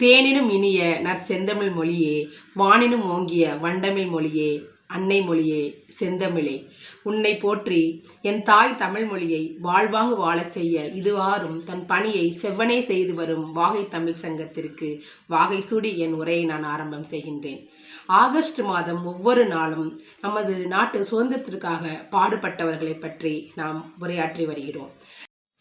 தேனினும் இனிய நற்செந்தமிழ் மொழியே வானினும் ஓங்கிய வண்டமிழ் மொழியே அன்னை மொழியே செந்தமிழே. உன்னை போற்றி என் தாய் தமிழ் மொழியை வாழ்வாங்கு வாழ செய்ய இதுவாரும் தன் பணியை செவ்வனே செய்து வரும் வாகை தமிழ் சங்கத்திற்கு வாகை சூடி என் உரையை நான் ஆரம்பம் செய்கின்றேன். ஆகஸ்ட் மாதம் ஒவ்வொரு நாளும் நமது நாட்டு சுதந்திரத்திற்காக பாடுபட்டவர்களை பற்றி நாம் உரையாற்றி வருகிறோம்.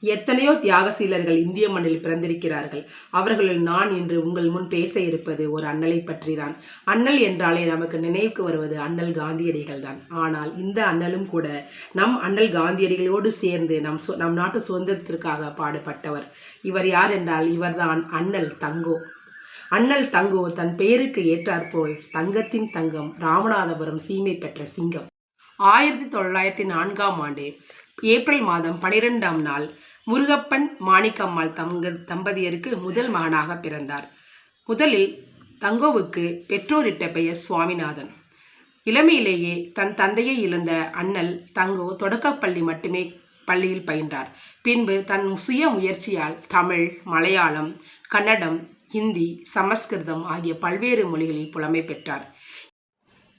எத்தனையோ தியாகசீலர்கள் இந்திய மண்ணில் பிறந்திருக்கிறார்கள். அவர்களில் நான் இன்று உங்கள் முன் பேச இருப்பது ஒரு அண்ணலை பற்றிதான். அண்ணல் என்றாலே நமக்கு நினைவுக்கு வருவது அண்ணல் காந்தியடிகள் தான் ஆனால் இந்த அண்ணலும் கூட நம் அண்ணல் காந்தியடிகளோடு சேர்ந்து நம் சு நம் நாட்டு சுதந்திரத்திற்காக பாடுபட்டவர். இவர் யார் என்றால் இவர்தான் அண்ணல் தங்கோ. அண்ணல் தங்கோ தன் பெயருக்கு ஏற்றாற்போல் தங்கத்தின் தங்கம் ராமநாதபுரம் சீமை பெற்ற சிங்கம். ஆயிரத்தி தொள்ளாயிரத்தி நான்காம் ஆண்டு ஏப்ரல் மாதம் பனிரெண்டாம் நாள் முருகப்பன் மாணிக்கம்மாள் தங்க தம்பதியருக்கு முதல் மகனாக பிறந்தார். முதலில் தங்கோவுக்கு பெற்றோரிட்ட பெயர் சுவாமிநாதன். இளமையிலேயே தன் தந்தையை இழந்த அண்ணல் தங்கோ தொடக்கப்பள்ளி மட்டுமே பள்ளியில் பயின்றார். பின்பு தன் சுய முயற்சியால் தமிழ் மலையாளம் கன்னடம் ஹிந்தி சமஸ்கிருதம் ஆகிய பல்வேறு மொழிகளில் புலமை பெற்றார்.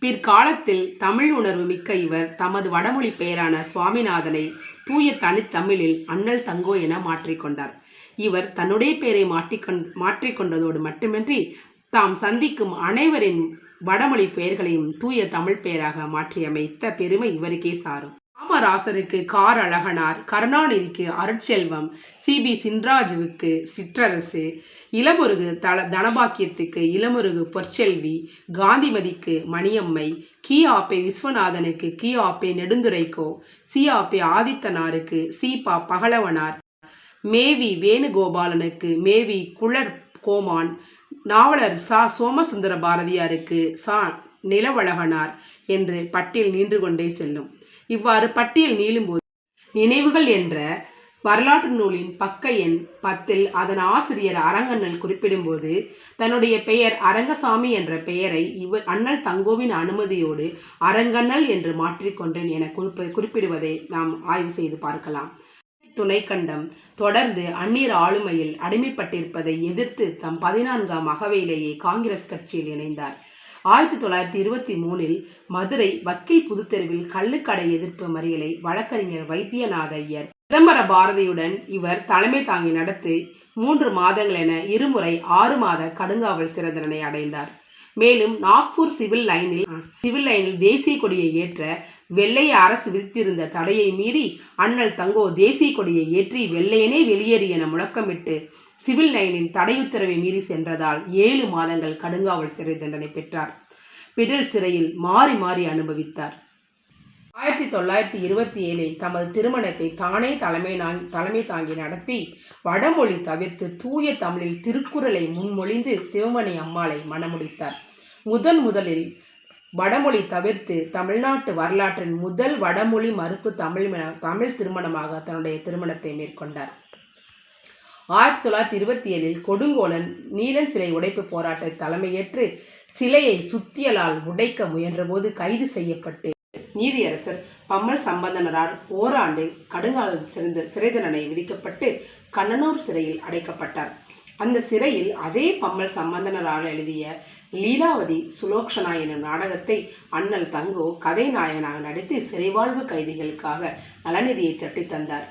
பிற்காலத்தில் தமிழ் உணர்வு மிக்க இவர். தமது வடமொழி பெயரான சுவாமிநாதனை தூய தனித்தமிழில் அண்ணல் தங்கோ என மாற்றிக்கொண்டார் இவர் தன்னுடைய பெயரை மாற்றிக்கொண் மாற்றிக்கொண்டதோடு மட்டுமின்றி தாம் சந்திக்கும் அனைவரின் வடமொழி பெயர்களையும் தூய தமிழ் பெயராக மாற்றியமைத்த பெருமை இவருக்கே சாரும். காமராசருக்கு கார் அழகனார் கருணாநிதிக்கு அருட்செல்வம் சிபி சின்ராஜுவுக்கு சிற்றரசு இளமுருகு தல தனபாக்கியத்துக்கு இளமுருகு பொற்செல்வி காந்திமதிக்கு மணியம்மை கி. ஆப்பே விஸ்வநாதனுக்கு கி. ஆப்பே நெடுந்துரைக்கோ சி. ஆப்பே ஆதித்தனாருக்கு சீபா பகலவனார் மேவி வேணுகோபாலனுக்கு மேவி குளர் கோமான் நாவலர் சா. சோமசுந்தர பாரதியாருக்கு சா. நிலவழகனார் என்று பட்டியல் நீண்டு கொண்டே செல்லும். இவ்வாறு பட்டியல் நீளும்போது நினைவுகள் என்ற வரலாற்று நூலின் பக்க எண் பத்தில் அதன் ஆசிரியர் அரங்கண்ணல் குறிப்பிடும்போது தன்னுடைய பெயர் அரங்கசாமி என்ற பெயரை இவர் அண்ணல் தங்கோவின் அனுமதியோடு அரங்கண்ணல் என்று மாற்றிக்கொண்டேன் என குறிப்ப குறிப்பிடுவதை நாம் ஆய்வு செய்து பார்க்கலாம். துணைக்கண்டம் தொடர்ந்து அந்நீர் ஆளுமையில் அடிமைப்பட்டிருப்பதை எதிர்த்து தம் பதினான்காம் அகவையிலேயே காங்கிரஸ் கட்சியில் இணைந்தார். ஆயிரத்தி தொள்ளாயிரத்தி இருபத்தி மூணில் மதுரை வக்கீல் புதுத்தெருவில் கள்ளுக்கடை எதிர்ப்பு மறியலை வழக்கறிஞர் வைத்தியநாத ஐயர். சிதம்பர பாரதியுடன் இவர் தலைமை தாங்கி நடத்தி மூன்று மாதங்கள் என இருமுறை ஆறு மாத கடுங்காவல் சிறை தண்டனை அடைந்தார். மேலும் நாக்பூர் சிவில் லைனில் சிவில் லைனில் தேசிய கொடியை ஏற்ற வெள்ளைய அரசு விதித்திருந்த தடையை மீறி அண்ணல் தங்கோ தேசிய கொடியை ஏற்றி வெள்ளையனே வெளியேறு என முழக்கமிட்டு சிவில் லைனின் தடையுத்தரவை மீறி சென்றதால் ஏழு மாதங்கள் கடுங்காவல் சிறை தண்டனை பெற்றார். பிடல் சிறையில் மாறி மாறி அனுபவித்தார். ஆயிரத்தி தொள்ளாயிரத்தி இருபத்தி ஏழில் தமது திருமணத்தை தானே தலைமை தலைமை தாங்கி நடத்தி வடமொழி தவிர்த்து தூய தமிழில் திருக்குறளை முன்மொழிந்து சிவமணி அம்மாளை மணமுடித்தார். முதன் முதலில் வடமொழி தவிர்த்து தமிழ்நாட்டு வரலாற்றின் முதல் வடமொழி மறுப்பு தமிழ் தமிழ் திருமணமாக தன்னுடைய திருமணத்தை மேற்கொண்டார். ஆயிரத்தி தொள்ளாயிரத்தி இருபத்தி ஏழில் கொடுங்கோலன் நீலன் சிலை உடைப்பு போராட்ட தலைமையேற்று சிலையை சுத்தியலால் உடைக்க முயன்றபோது கைது செய்யப்பட்டு நீதியரசர் பம்மல் சம்பந்தனரால் ஓராண்டு கடுங்கால சிறந்த சிறை தண்டனை விதிக்கப்பட்டு கண்ணனூர் சிறையில் அடைக்கப்பட்டார். அந்த சிறையில் அதே பம்மல் சம்பந்தனரால் எழுதிய லீலாவதி சுலோக்ஷனா எனும் நாடகத்தை அண்ணல் தங்கோ கதை நாயனாக நடித்து சிறைவாழ்வு கைதிகளுக்காக நலநிதியை திரட்டி தந்தார்.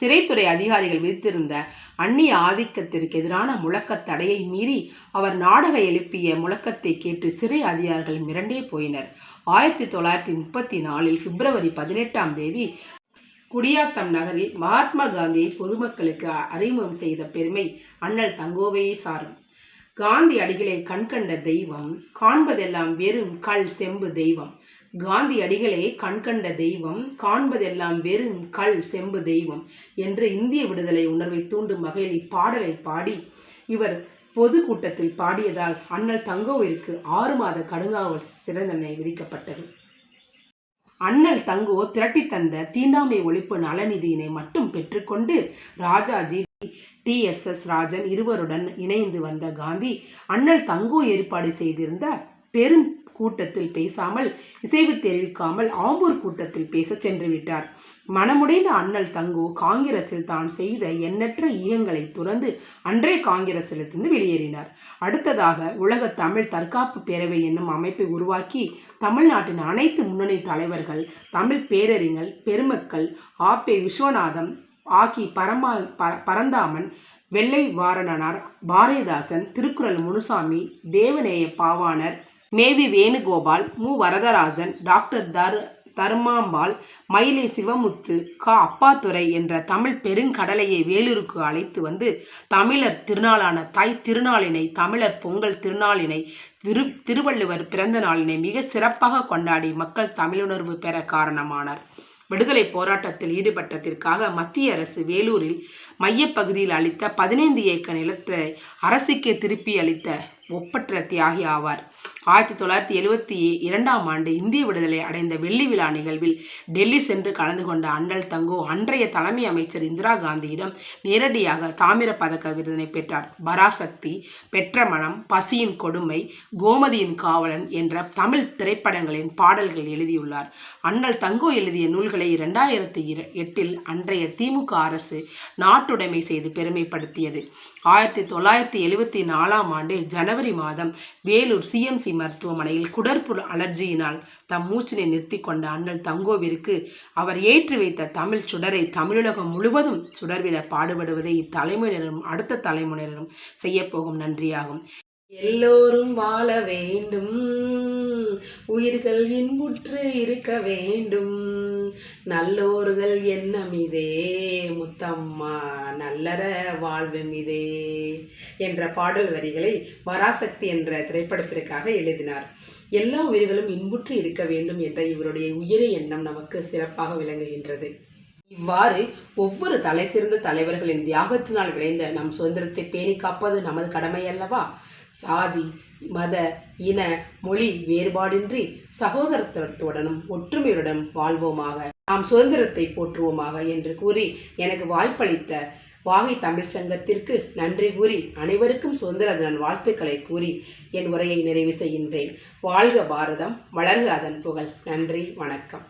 சிறைத்துறை அதிகாரிகள் விதித்திருந்த அந்நிய ஆதிக்கத்திற்கு எதிரான முழக்கத் தடையை மீறி அவர் நாடக எழுப்பிய முழக்கத்தை கேட்டு சிறை அதிகாரிகள் மிரண்டே போயினர். ஆயிரத்தி தொள்ளாயிரத்தி முப்பத்தி நாலில் பிப்ரவரி பதினெட்டாம் தேதி குடியாத்தம் நகரில் மகாத்மா காந்தியை பொதுமக்களுக்கு அறிமுகம் செய்த பெருமை அண்ணல் தங்கோவையே சாரும். காந்தி அடிகளை கண்கண்ட தெய்வம் காண்பதெல்லாம் வெறும் கல் செம்பு தெய்வம். காந்தியடிகளே கண்கண்ட தெய்வம் காண்பதெல்லாம் வெறும் கல் செம்பு தெய்வம் என்று இந்திய விடுதலை உணர்வை தூண்டும் வகையில் இப்பாடலை பாடி இவர் பொது கூட்டத்தில் பாடியதால் அண்ணல் தங்கோவிற்கு ஆறு மாத கடுங்காவல் சிறந்தனை விதிக்கப்பட்டது. அண்ணல் தங்கோ திரட்டி தந்த தீண்டாமை ஒழிப்பு நலநிதியினை மட்டும் பெற்றுக்கொண்டு Rajaji T S S Rajan இருவருடன் இணைந்து வந்த காந்தி அண்ணல் தங்கோ ஏற்பாடு செய்திருந்த பெரும் கூட்டத்தில் பேசாமல் இசைவு தெரிவிக்காமல் ஆம்பூர் கூட்டத்தில் பேச சென்று விட்டார். மனமுடைந்த அண்ணல் தங்கு காங்கிரஸில் தான் செய்த எண்ணற்ற ஈகங்களை துறந்து அன்றே காங்கிரஸிலிருந்து வெளியேறினார். அடுத்ததாக உலக தமிழ் தற்காப்பு பேரவை என்னும் அமைப்பை உருவாக்கி தமிழ்நாட்டின் அனைத்து முன்னணி தலைவர்கள் தமிழ் பேரறிஞர் பெருமக்கள் ஆப்பே விஸ்வநாதம் ஆகி பரமா பரந்தாமன் வெள்ளை வாரணனார் பாரதிதாசன் திருக்குறள் முனுசாமி தேவநேய பாவாணர் மேவி வேணுகோபால் மு. வரதராசன் டாக்டர் தர் தர்மாம்பாள் மயிலை சிவமுத்து க. அப்பாத்துரை என்ற தமிழ் பெருங்கடலையை வேலூருக்கு அழைத்து வந்து தமிழர் திருநாளான தாய் திருநாளினை தமிழர் பொங்கல் திருநாளினை திரு திருவள்ளுவர் பிறந்த நாளினை மிக சிறப்பாக கொண்டாடி மக்கள் தமிழுணர்வு பெற காரணமானார். விடுதலை போராட்டத்தில் ஈடுபட்டதற்காக மத்திய அரசு வேலூரில் மையப்பகுதியில் அளித்த பதினைந்து ஏக்கர் நிலத்தை அரசுக்கே திருப்பி அளித்த ஒப்பற்ற தியாகி ஆவார். ஆயிரத்தி தொள்ளாயிரத்தி எழுவத்தி இரண்டாம் ஆண்டு இந்திய விடுதலை அடைந்த வெள்ளி விழா நிகழ்வில் டெல்லி சென்று கலந்து கொண்ட அண்ணல் தங்கோ அன்றைய தலைமை அமைச்சர் இந்திரா காந்தியிடம் நேரடியாக தாமிர பதக்க விருதினை பெற்றார். பராசக்தி பெற்ற மனம் பசியின் கொடுமை கோமதியின் காவலன் என்ற தமிழ் திரைப்படங்களின் பாடல்கள் எழுதியுள்ளார். அண்ணல் தங்கோ எழுதிய நூல்களை இரண்டாயிரத்தி எட்டில் அன்றைய திமுக அரசு நாட்டுடைமை செய்து பெருமைப்படுத்தியது. ஆயிரத்தி தொள்ளாயிரத்தி எழுவத்தி நாலாம் ஆண்டு ஜனவரி மாதம் வேலூர் சிஎம்சி மருத்துவமனையில் குடற்புல் அலர்ஜியினால் தம் மூச்சினை நிறுத்தி கொண்ட அண்ணல் தங்கோவிற்கு அவர் ஏற்றி வைத்த தமிழ் சுடரை தமிழுலகம் முழுவதும் சுடர்விட பாடுபடுவதை இத்தலைமுறையினரும் அடுத்த தலைமுறையினரும் செய்யப்போகும் நன்றியாகும். எல்லோரும் வாழ வேண்டும். உயிர்கள் இன்புற்று இருக்க வேண்டும். நல்லோர்கள் எண்ணமிதே முத்தம்மா நல்லற வாழ்வமிதே என்ற பாடல் வரிகளை பராசக்தி என்ற திரைப்படத்திற்காக எழுதினார். எல்லா உயிர்களும் இன்புற்று இருக்க வேண்டும் என்ற இவருடைய உயிரை எண்ணம் நமக்கு சிறப்பாக விளங்குகின்றது. இவ்வாறு ஒவ்வொரு தலை சிறந்த தலைவர்களின் தியாகத்தினால் விளைந்த நம் சுதந்திரத்தை பேணி காப்பது நமது கடமை அல்லவா? சாதி மத இன மொழி வேறுபாடின்றி சகோதரத்துவத்துடனும் ஒற்றுமையுடன் வாழ்வோமாக. நாம் சுதந்திரத்தை போற்றுவோமாக என்று கூறி எனக்கு வாய்ப்பளித்த வாகை தமிழ்ச் சங்கத்திற்கு நன்றி கூறி அனைவருக்கும் சுதந்திர தின வாழ்த்துக்களை கூறி என் உரையை நிறைவு செய்கின்றேன். வாழ்க பாரதம் வளர்க அதன் புகழ். நன்றி வணக்கம்.